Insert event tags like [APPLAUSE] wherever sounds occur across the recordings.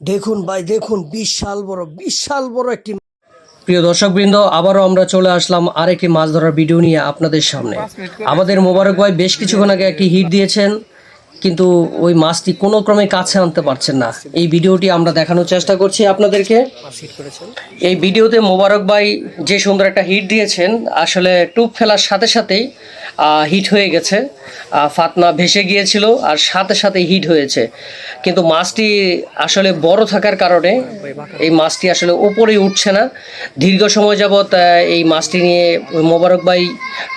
দেখুন ভাই, দেখুন, বিশাল বড় বিশাল বড় একটি প্রিয় দর্শকবৃন্দ, আবারও আমরা চলে আসলাম আরেকটি মাছ ধরার ভিডিও নিয়ে আপনাদের সামনে। আমাদের মোবারক ভাই বেশ কিছুক্ষণ আগে একটি হিট দিয়েছেন, কিন্তু ওই মাছটি কোনো ক্রমে কাছে আনতে পারছেন না। এই ভিডিওটি আমরা দেখানোর চেষ্টা করছি আপনাদেরকে। এই ভিডিওতে মোবারক ভাই যে সুন্দর একটা হিট দিয়েছেন, আসলে টুপ ফেলার সাথে সাথেই হিট হয়ে গেছে। ফাতনা ভেসে গিয়েছিল আর সাথে সাথে হিট হয়েছে। কিন্তু মাছটি আসলে বড় থাকার কারণে এই মাছটি আসলে উপরেই উঠছে না। দীর্ঘ সময় যাবৎ এই মাছটি নিয়ে মোবারক ভাই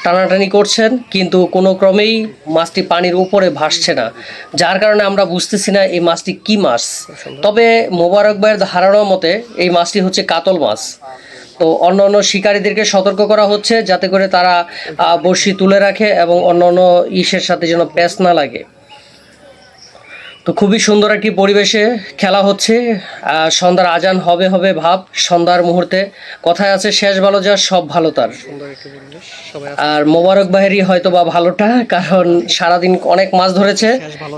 টানাটানি করছেন, কিন্তু কোনো ক্রমেই মাছটি পানির উপরে ভাসছে না। যার কারণে আমরা বুঝতেছি না এই মাছটি কি মাছ। তবে মোবারক ভাইয়ের ধারণা মতে এই মাছটি হচ্ছে কাতল মাছ। তো অন্য অন্য শিকারীদেরকে সতর্ক করা হচ্ছে যাতে করে তারা বড়শি তুলে রাখে এবং অন্য অন্য ইসের সাথে যেন প্যাচ না লাগে। তো খুবই সুন্দর একটি পরিবেশে খেলা হচ্ছে। সন্ধ্যার আজান হবে হবে ভাব সন্ধ্যার মুহূর্তে। কথায় আছে শেষ ভালো যা সব ভালো তার। আর মোবারক বাহেরই হয়তো বা ভালোটা কারণ সারাদিন অনেক মাছ ধরেছে।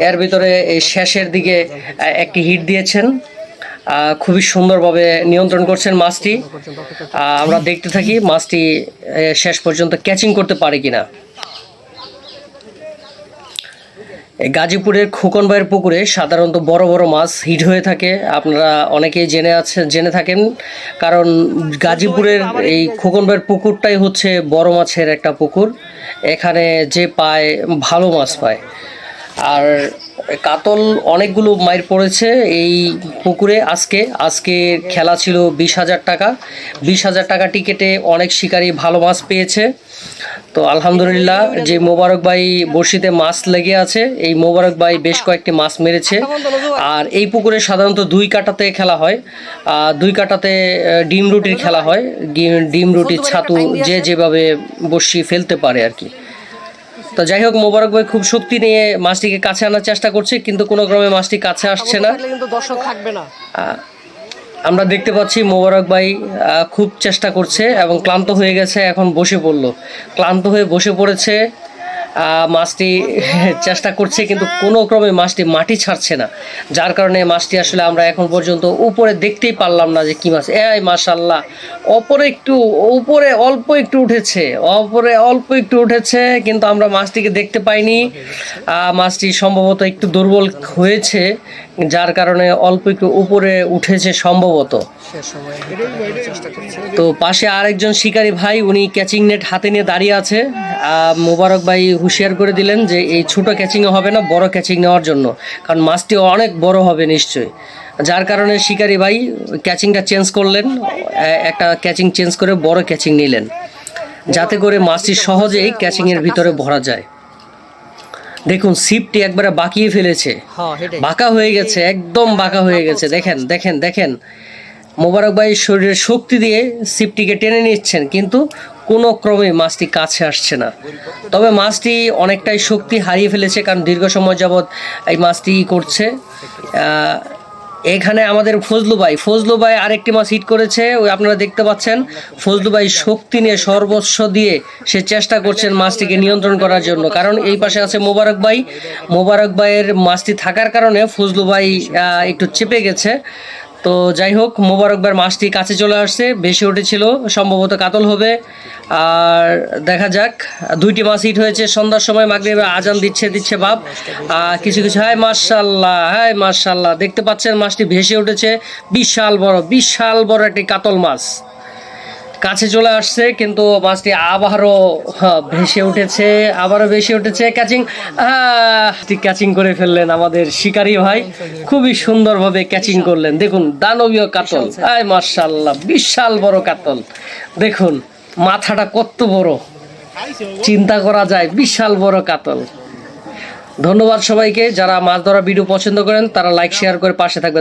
এর ভিতরে এই শেষের দিকে একটি হিট দিয়েছেন। খুবই সুন্দরভাবে নিয়ন্ত্রণ করছেন মাছটি। আমরা দেখতে থাকি মাছটি শেষ পর্যন্ত ক্যাচিং করতে পারে কিনা। গাজীপুরের খোকন ভাইয়ের পুকুরে সাধারণত বড় বড় মাছ হিট হয়ে থাকে। আপনারা অনেকেই জেনে আছে জেনে থাকেন, কারণ গাজীপুরের এই খোকন ভাইয়ের পুকুরটাই হচ্ছে বড় মাছের একটা পুকুর। এখানে যে পায়, ভালো মাছ পায়। আর কাতল অনেকগুলো মাইর পড়েছে এই পুকুরে আজকে। আজকে খেলা ছিল বিশ হাজার টাকা। বিশ হাজার টাকা টিকেটে অনেক শিকারী ভালো মাছ পেয়েছে। তো আলহামদুলিল্লাহ, যে মোবারক ভাই বড়শিতে মাছ লেগে আছে, এই মোবারক ভাই বেশ কয়েকটি মাছ মেরেছে। আর এই পুকুরে সাধারণত দুই কাটাতে খেলা হয়। আর দুই কাটাতে ডিম রুটির খেলা হয়। ডিম রুটির ছাতু যে যেভাবে বড়শি ফেলতে পারে আর কি। তো যাই হোক মোবারক ভাই খুব শক্তি নিয়ে মাছটিকে কাছে আনার চেষ্টা করছে কিন্তু কোনো ক্রমে মাছটি কাছে আসছে না। কিন্তু দর্শক থাকবে না। আমরা দেখতে পাচ্ছি মোবারক ভাই খুব চেষ্টা করছে এবং ক্লান্ত হয়ে গেছে এখন বসে পড়ল। ক্লান্ত হয়ে বসে পড়েছে মাছটি [LAUGHS] চেষ্টা করছে, কিন্তু কোনো ক্রমে মাছটি মাটি ছাড়ছে না। যার কারণে মাছটি আসলে আমরা এখন পর্যন্ত উপরে দেখতেই পারলাম না যে কি মাছ। এই মাশাল্লাহ অপরে একটু উপরে অল্প একটু উঠেছে অপরে অল্প একটু উঠেছে, কিন্তু আমরা মাছটিকে দেখতে পাইনি। মাছটি সম্ভবত একটু দুর্বল হয়েছে, যার কারণে অল্প একটু উপরে উঠেছে সম্ভবত। তো পাশে আরেকজন শিকারী ভাই, উনি ক্যাচিং নেট হাতে নিয়ে দাঁড়িয়ে আছে। মোবারক ভাই হুঁশিয়ার করে দিলেন যে এই ছোট ক্যাচিং হবে না বড় ক্যাচিং নেওয়ার জন্য। কারণ মাছটি অনেক বড় হবে নিশ্চয়ই। যার কারণে শিকারী ভাই ক্যাচিংটা চেঞ্জ করলেন একটা ক্যাচিং চেঞ্জ করে বড় ক্যাচিং নিলেন। যাতে করে মাছটি সহজেই ক্যাচিংয়ের ভিতরে ভরা যায়। দেখুন সিপটি একবারে বাঁকিয়ে ফেলেছে। হ্যাঁ বাঁকা হয়ে গেছে একদম বাঁকা হয়ে গেছে। দেখেন দেখেন দেখেন। মোবারক ভাই শরীরের শক্তি দিয়ে সিপটিকে টেনে নিচ্ছেন কিন্তু কোনো ক্রমে মাছটি কাছে আসছে না। তবে মাছটি অনেকটাই শক্তি হারিয়ে ফেলেছে, কারণ দীর্ঘ সময় যাবৎ এই মাছটি করছে। এখানে আমাদের ফজলু ভাই ফজলু ভাই আরেকটি মাছ হিট করেছে, ওই আপনারা দেখতে পাচ্ছেন। ফজলু ভাই শক্তি নিয়ে সর্বস্ব দিয়ে সে চেষ্টা করছেন মাছটিকে নিয়ন্ত্রণ করার জন্য। কারণ এই পাশে আছে মোবারক ভাই। মোবারক ভাইয়ের মাছটি থাকার কারণে ফজলু ভাই একটু চেপে গেছে। তো যাই হোক, মোবারকবার মাছটি কাছে চলে আসছে বেশি উঠেছিল, সম্ভবত কাতল হবে। আর দেখা যাক, দুইটি মাছ হিট হয়েছে, সন্ধ্যার সময় মাগরিবে আজান দিচ্ছে দিচ্ছে বাপ। কিছু কিছু, হায় মার্শাল্লাহ হায় মার্শাল্লাহ দেখতে পাচ্ছেন মাছটি ভেসে উঠেছে, বিশাল বড় বিশাল বড় একটি কাতল মাছ। কাছে চলে আসছে কিন্তু মাছটি আবারও হ্যাঁ, ভেসে উঠেছে আবারও ভেসে উঠেছে। ক্যাচিং ক্যাচিং করে ফেললেন আমাদের শিকারি ভাই। খুবই সুন্দরভাবে ক্যাচিং করলেন। দেখুন দানবীয় কাতল। আয় মার্শাল্লাহ বিশাল বড় কাতল। দেখুন মাথাটা কত বড়। চিন্তা করা যায় বিশাল বড় কাতল। ধন্যবাদ সবাইকে যারা মাছ ধরা ভিডিও পছন্দ করেন তারা লাইক শেয়ার করে পাশে থাকবেন।